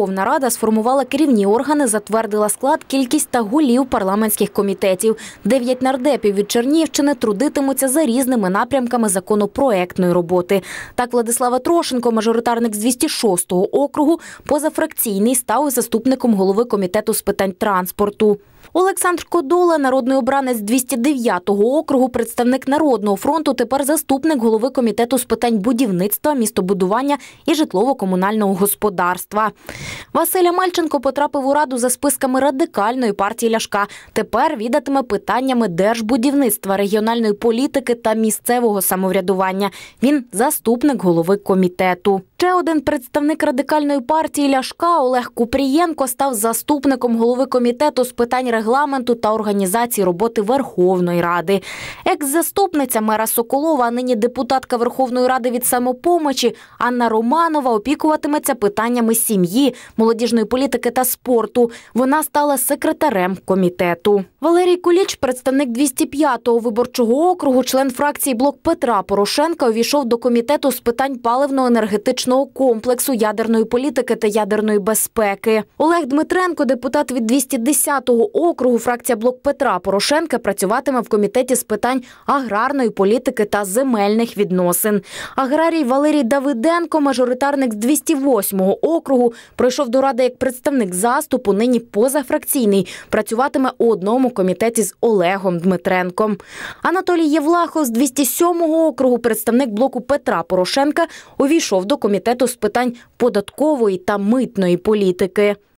Верховна Рада сформувала керівні органи, затвердила склад, кількість та голів парламентських комітетів. Дев'ять нардепів від Чернігівщини трудитимуться за різними напрямками законопроектної роботи. Так, Владислава Трошенко, мажоритарник з 206-го округу, позафракційний, став заступником голови комітету з питань транспорту. Олександр Кодола, народний обранець 209-го округу, представник Народного фронту, тепер заступник голови комітету з питань будівництва, містобудування і житлово-комунального господарства. Василя Мальченко потрапив у раду за списками радикальної партії Ляшка. Тепер відатиме питаннями держбудівництва, регіональної політики та місцевого самоврядування. Він заступник голови комітету. Ще один представник радикальної партії Ляшка Олег Купрієнко став заступником голови комітету з питань регламенту та організації роботи Верховної Ради. Екс-заступниця мера Соколова, а нині депутатка Верховної Ради від самопомочі Анна Романова опікуватиметься питаннями сім'ї, молодіжної політики та спорту. Вона стала секретарем комітету. Валерій Куліч, представник 205-го виборчого округу, член фракції Блок Петра Порошенка, увійшов до комітету з питань паливно-енергетичного комплексу, ядерної політики та ядерної безпеки. Олег Дмитренко, депутат від 210-го округу, фракція Блок Петра Порошенка, працюватиме в комітеті з питань аграрної політики та земельних відносин. Аграрій Валерій Давиденко, мажоритарник з 208-го округу, пройшов до ради як представник заступу, нині позафракційний. Працюватиме у одному комітеті з Олегом Дмитренком. Анатолій Євлахов з 207-го округу, представник блоку Петра Порошенка, увійшов до комітету з питань податкової та митної політики.